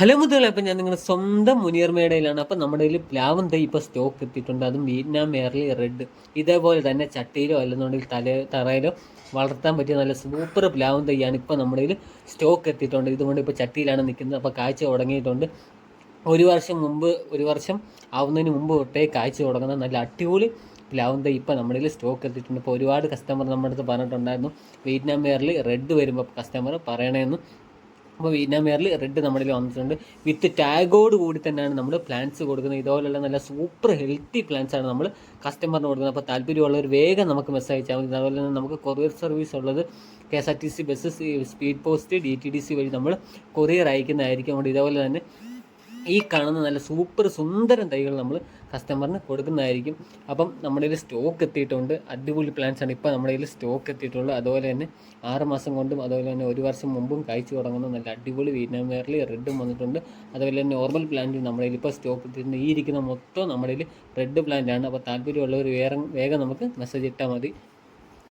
Hello മുത്തുകളെ അപ്പം ഞാൻ നിങ്ങളുടെ സ്വന്തം മുനിയർമേടയിലാണ് അപ്പം നമ്മുടെ കയ്യിൽ പ്ലാവും തൈ ഇപ്പോൾ സ്റ്റോക്ക് എത്തിയിട്ടുണ്ട്. അതും വിയറ്റ്നാം എയർലി റെഡ് ഇതേപോലെ തന്നെ ചട്ടിയിലോ അല്ലെന്നുണ്ടെങ്കിൽ തല തറയിലോ വളർത്താൻ പറ്റിയ നല്ല സൂപ്പർ പ്ലാവും തൈയാണ് ഇപ്പോൾ നമ്മുടെ കയ്യിൽ സ്റ്റോക്ക് എത്തിയിട്ടുണ്ട്. ഇതുകൊണ്ട് ഇപ്പോൾ ചട്ടിയിലാണ് നിൽക്കുന്നത്. അപ്പോൾ കാഴ്ച തുടങ്ങിയിട്ടുണ്ട്. ഒരു വർഷം മുമ്പ് ഒരു വർഷം ആവുന്നതിന് മുമ്പ് തൊട്ടേ കാഴ്ച തുടങ്ങുന്ന നല്ല അടിപൊളി പ്ലാവും തൈ ഇപ്പോൾ നമ്മുടെ കയ്യിൽ സ്റ്റോക്ക് എത്തിയിട്ടുണ്ട്. ഇപ്പോൾ ഒരുപാട് കസ്റ്റമർ നമ്മുടെ അടുത്ത് പറഞ്ഞിട്ടുണ്ടായിരുന്നു. വിയറ്റ്നാം മേറിൽ റെഡ് വരുമ്പോൾ കസ്റ്റമർ പറയണമെന്ന് അപ്പോൾ വിയറ്റ്നാം എയറിൽ റെഡ് നമ്മുടെ വന്നിട്ടുണ്ട്. വിത്ത് ടാഗോട് കൂടി തന്നെയാണ് നമ്മൾ പ്ലാൻസ് കൊടുക്കുന്നത്. ഇതുപോലെയുള്ള നല്ല സൂപ്പർ ഹെൽത്തി പ്ലാൻസ് ആണ് നമ്മൾ കസ്റ്റമറിന് കൊടുക്കുന്നത്. അപ്പോൾ താല്പര്യമുള്ളവർ വേഗം നമുക്ക് മെസ്സേജ് അയച്ചാൽ മതി. അതുപോലെ തന്നെ നമുക്ക് കൊറിയർ സർവീസ് ഉള്ളത് K S R T C bus speed post D T D C വഴി നമ്മൾ കൊറിയർ അയക്കുന്നതായിരിക്കും. അതുകൊണ്ട് ഇതേപോലെ തന്നെ ഈ കാണുന്ന നല്ല സൂപ്പർ സുന്ദരം തൈകൾ നമ്മൾ കസ്റ്റമറിന് കൊടുക്കുന്നതായിരിക്കും. അപ്പം നമ്മുടെ കയ്യിൽ സ്റ്റോക്ക് എത്തിയിട്ടുണ്ട്. അടിപൊളി പ്ലാൻസ് ആണ് ഇപ്പോൾ നമ്മുടെ കയ്യിൽ സ്റ്റോക്ക് എത്തിയിട്ടുള്ളത്. അതുപോലെ തന്നെ ആറ് മാസം കൊണ്ടും അതുപോലെ തന്നെ ഒരു വർഷം മുമ്പും കഴിച്ചു തുടങ്ങുന്ന നല്ല അടിപൊളി വിയറ്റ്നാം വേറെ റെഡും വന്നിട്ടുണ്ട്. അതുപോലെ തന്നെ നോർമൽ പ്ലാന്റ് നമ്മുടെ കയ്യിൽ ഇപ്പോൾ സ്റ്റോക്ക് എത്തിയിട്ടുണ്ട് ഈ ഇരിക്കുന്ന മൊത്തം നമ്മുടെ കയ്യിൽ റെഡ് പ്ലാന്റ് ആണ്. അപ്പോൾ താല്പര്യമുള്ളവർ വേറെ വേഗം നമുക്ക് മെസ്സേജ് ഇട്ടാൽ മതി.